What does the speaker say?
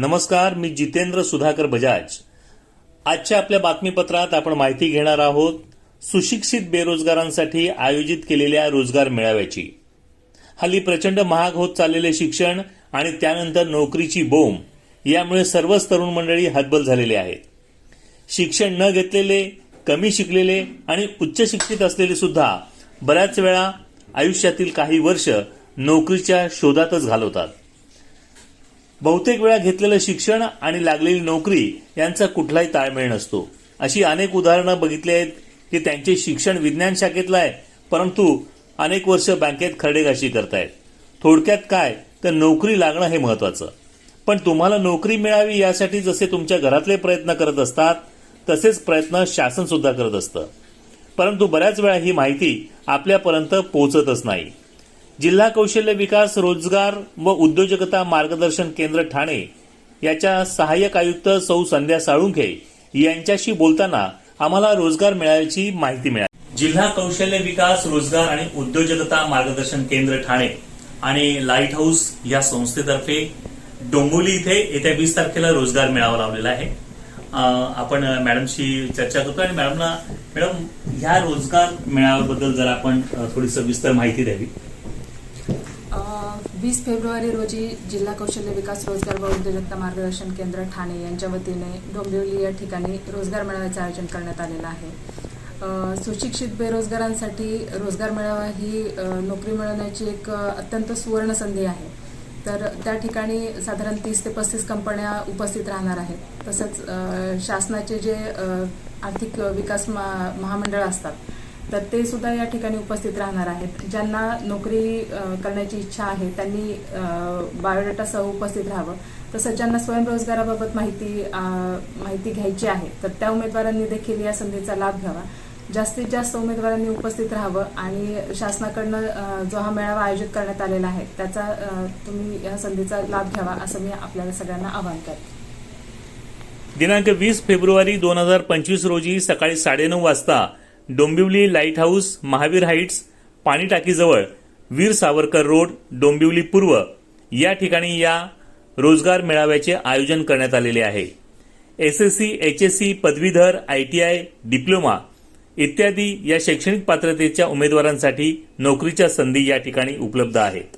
नमस्कार मी जितेंद्र सुधाकर बजाज. आजच्या आपल्या बातमीपत्रात आपण माहिती घेणार आहोत सुशिक्षित बेरोजगारांसाठी आयोजित केलेल्या रोजगार मेळाव्याची. हल्ली प्रचंड महाग होत चाललेले शिक्षण आणि त्यानंतर नोकरीची बोंब यामुळे सर्वच तरुण मंडळी हतबल झालेले आहेत. शिक्षण न घेतलेले कमी शिकलेले आणि उच्च शिक्षित असलेले सुद्धा बऱ्याच वेळा आयुष्यातील काही वर्ष नोकरीच्या शोधातच घालवतात. बहुतेक वेळा घेतलेलं शिक्षण आणि लागलेली नोकरी यांचा कुठलाही ताळमेळ नसतो. अशी अनेक उदाहरणं बघितली आहेत की त्यांचे शिक्षण विज्ञान शाखेतलं आहे परंतु अनेक वर्ष बँकेत खरडेगाशी करतायत. थोडक्यात काय? तर नोकरी लागणं हे महत्वाचं. पण तुम्हाला नोकरी मिळावी यासाठी जसे तुमच्या घरातले प्रयत्न करत असतात तसेच प्रयत्न शासन सुद्धा करत असतं. परंतु बऱ्याच वेळा ही माहिती आपल्यापर्यंत पोहोचतच नाही. जिल्हा कौशल्य विकास रोजगार व उद्योजकता मार्गदर्शन केंद्र ठाणे याच्या सहाय्यक आयुक्त सौ संध्या साळुंखे यांच्याशी बोलताना आम्हाला रोजगार मिळाल्याची माहिती मिळाली. जिल्हा कौशल्य विकास रोजगार आणि उद्योजकता मार्गदर्शन केंद्र ठाणे आणि लाइट हाऊस या संस्थेतर्फे डोंबोली इथे येत्या वीस तारखेला रोजगार मेळावा लावलेला आहे. आपण मॅडमशी चर्चा करतो आणि मॅडमना मॅडम ह्या रोजगार मेळाव्याबद्दल जर आपण थोडी सविस्तर माहिती द्यावी. वीस फेब्रुवारी रोजी जिल्हा कौशल्य विकास रोजगार व उद्योजकता मार्गदर्शन केंद्र ठाणे यांच्या वतीने डोंबिवली या ठिकाणी रोजगार मेळाव्याचं आयोजन करण्यात आलेलं आहे. सुशिक्षित बेरोजगारांसाठी रोजगार मेळावा ही नोकरी मिळवण्याची एक अत्यंत सुवर्ण संधी आहे. तर त्या ठिकाणी साधारण तीस ते पस्तीस कंपन्या उपस्थित राहणार आहेत. तसंच शासनाचे जे आर्थिक विकास मा- महामंडळ असतात तर ते सुद्धा या ठिकाणी उपस्थित राहणार आहेत. ज्यांना नोकरी करण्याची इच्छा आहे त्यांनी बायोडेटासह उपस्थित राहावं. तसंच ज्यांना स्वयंरोजगाराबाबत माहिती माहिती घ्यायची आहे तर त्या उमेदवारांनी देखील या संधीचा लाभ घ्यावा. जास्तीत जास्त उमेदवारांनी उपस्थित राहावं आणि शासनाकडनं जो हा मेळावा आयोजित करण्यात आलेला आहे त्याचा तुम्ही या संधीचा लाभ घ्यावा असं मी आपल्याला सगळ्यांना आवाहन करते. दिनांक वीस फेब्रुवारी दोन हजार पंचवीस रोजी सकाळी साडेनऊ वाजता Dombivli light house Mahavir heights पाणी टाकीजवळ वीर सावरकर रोड डोंबिवली पूर्व या ठिकाणी या रोजगार मेळाव्याचे आयोजन करण्यात आलेले आहे. एसएससी एचएससी पदवीधर आयटीआय डिप्लोमा इत्यादी या शैक्षणिक पात्रतेच्या उमेदवारांसाठी नोकरीच्या संधी या ठिकाणी उपलब्ध आहेत.